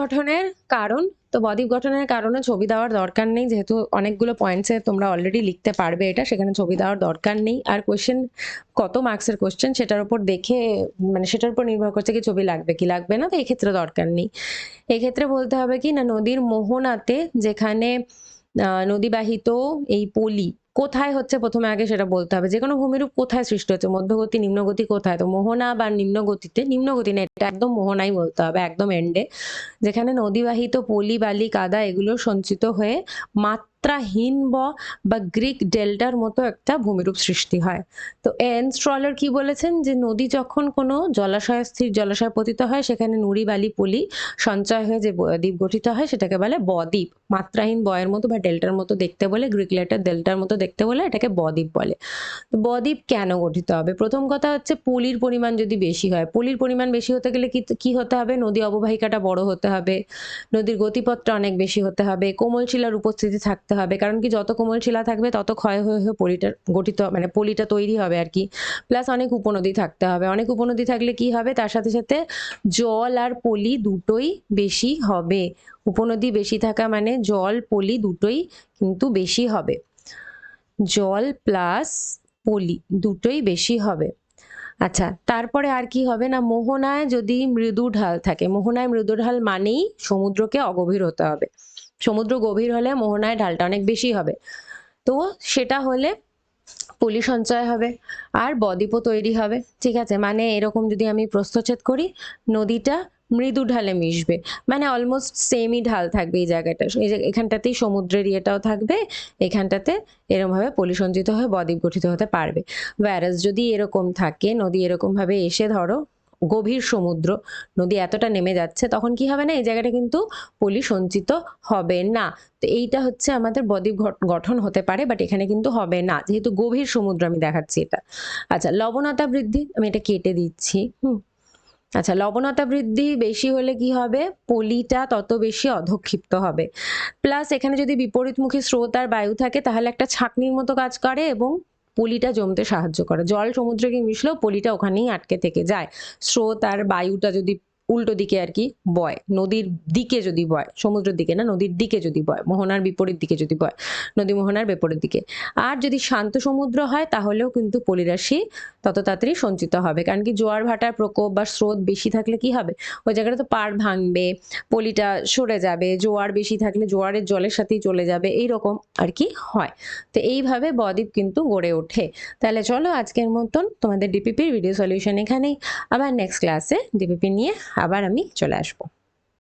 গঠনের কারণ, তো বদ্বীপ গঠনের কারণে ছবি দেওয়ার দরকার নেই, যেহেতু অনেকগুলো পয়েন্টসে তোমরা অলরেডি লিখতে পারবে এটা, সেখানে ছবি দেওয়ার দরকার নেই। আর কোয়েশ্চেন কত মার্কসের কোয়েশ্চেন সেটার উপর দেখে মানে সেটার উপর নির্ভর করছে কি ছবি লাগবে, কি লাগবে না, তো এক্ষেত্রে দরকার নেই। এক্ষেত্রে বলতে হবে কি না, নদীর মোহনাতে যেখানে নদীবাহিত এই পলি কোথায় হচ্ছে প্রথমে আগে সেটা বলতে হবে। যে কোনো ভূমিরূপ কোথায় সৃষ্টি হচ্ছে? মধ্যগতি, নিম্নগতি কোথায়? তো মোহনা বা নিম্নগতিতে, নিম্নগতি না এটা একদম মোহনাই বলতে হবে, একদম এন্ডে যেখানে নদীবাহিত, পলি, বালি, কাদা, এগুলো সঞ্চিত হয়ে মাত্রাহীন ব বা গ্রিক ডেল্টার মতো একটা ভূমিরূপ সৃষ্টি হয়। তো এন স্ট্রলার কি বলেছেন? যে নদী যখন কোনো জলাশয়, স্থির জলাশয় পতিত হয়, সেখানে নুড়ি, বালি, পলি সঞ্চয় হয়ে যে দ্বীপ গঠিত হয়, সেটাকে বলে বদ্বীপ মাত্রাহীন বয়ের মতো বা ডেল্টার মতো দেখতে বলে, গ্রিক লেটার ডেল্টার মতো দেখতে বলে, এটাকে বদ্বীপ বলে। তো বদ্বীপ কেন গঠিত হবে? প্রথম কথা হচ্ছে পলির পরিমাণ যদি বেশি হয়, পলির পরিমাণ বেশি হতে গেলে কি কি হতে হবে? নদী অববাহিকাটা বড় হতে হবে, নদীর গতিপথটা অনেক বেশি হতে হবে, কোমল শিলার উপস্থিতি থাকতে হবে। কারণ কি যত কোমল শিলা থাকবে, তত ক্ষয় হয়ে হয়ে পলিটা গঠিত মানে পলিটা তৈরি হবে আর কি। প্লাস অনেক উপনদী থাকতে হবে। অনেক উপনদী থাকলে কি হবে? তার সাথে সাথে জল আর পলি দুটোই বেশি হবে। উপনদী বেশি থাকা মানে জল, পলি দুটোই কিন্তু বেশি হবে। জল প্লাস পলি দুটোই বেশি হবে। আচ্ছা তারপরে আর কি হবে না? মোহনায় যদি মৃদু ঢাল থাকে, মোহনায় মৃদু ঢাল মানেই সমুদ্রকে অগভীর হতে হবে। সমুদ্র গভীর হলে মোহনায় ঢালটা অনেক বেশি হবে। তো সেটা হলে পলি সঞ্চয় হবে আর বদ্বীপও তৈরি হবে। ঠিক আছে? মানে এরকম যদি আমি প্রস্থচ্ছেদ করি, নদীটা মৃদু ঢালে মিশবে। মানে অলমোস্ট সেমই ঢাল থাকবে এই জায়গাটা। এই এখানটাতেই সমুদ্রের ইয়েটাও থাকবে, এখানটাতে এরকমভাবে পলি সঞ্চিত হয়ে বদ্বীপ গঠিত হতে পারবে। ভ্যারাস যদি এরকম থাকে, নদী এরকমভাবে এসে ধরো গভীর সমুদ্র, নদী এতটা নেমে যাচ্ছে, তখন কি হবে না? এই জায়গাটা কিন্তু পলি সঞ্চিত হবে না। তো এইটা হচ্ছে আমাদের বদ্বীপ গঠন হতে পারে বাট এখানে কিন্তু হবে না। যেহেতু গভীর সমুদ্র, আমি দেখাচ্ছি এটা। আচ্ছা লবণতা বৃদ্ধি, আমি এটা কেটে দিচ্ছি, হুম। আচ্ছা লবণতা বৃদ্ধি বেশি হলে কি হবে? পলিটা তত বেশি অধক্ষিপ্ত হবে। প্লাস এখানে যদি বিপরীতমুখী স্রোত আর বায়ু থাকে, তাহলে একটা ছাঁকনির মতো কাজ করে এবং পলিটা জমতে সাহায্য করে। জল সমুদ্রে গিয়ে মিশলেও পলিটা ওখানেই আটকে থেকে যায়। স্রোত আর বায়ুটা যদি উল্টো দিকে আর কি বয়, নদীর দিকে যদি বয়, সমুদ্রের দিকে না, নদীর দিকে যদি বয়, মোহনার বিপরীত দিকে যদি বয়, নদী মোহনার বিপরীত দিকে। আর যদি শান্ত সমুদ্র হয়, তাহলেও কিন্তু পলিরাশি তত তাড়াতাড়ি সঞ্চিত হবে। কারণ কি জোয়ার ভাটার প্রকোপ বা স্রোত বেশি থাকলে কি হবে? ওই জায়গাটা তো পাড় ভাঙবে, পলিটা সরে যাবে, জোয়ার বেশি থাকলে জোয়ারের জলের সাথেই চলে যাবে, এই রকম আর কি হয়। তো এইভাবে বদ্বীপ কিন্তু গড়ে ওঠে। তাহলে চলো আজকের মতন তোমাদের ডিপিপির ভিডিও সলিউশন এখানেই। আবার নেক্সট ক্লাসে ডিপিপি নিয়ে আবার আমি চলে আসব।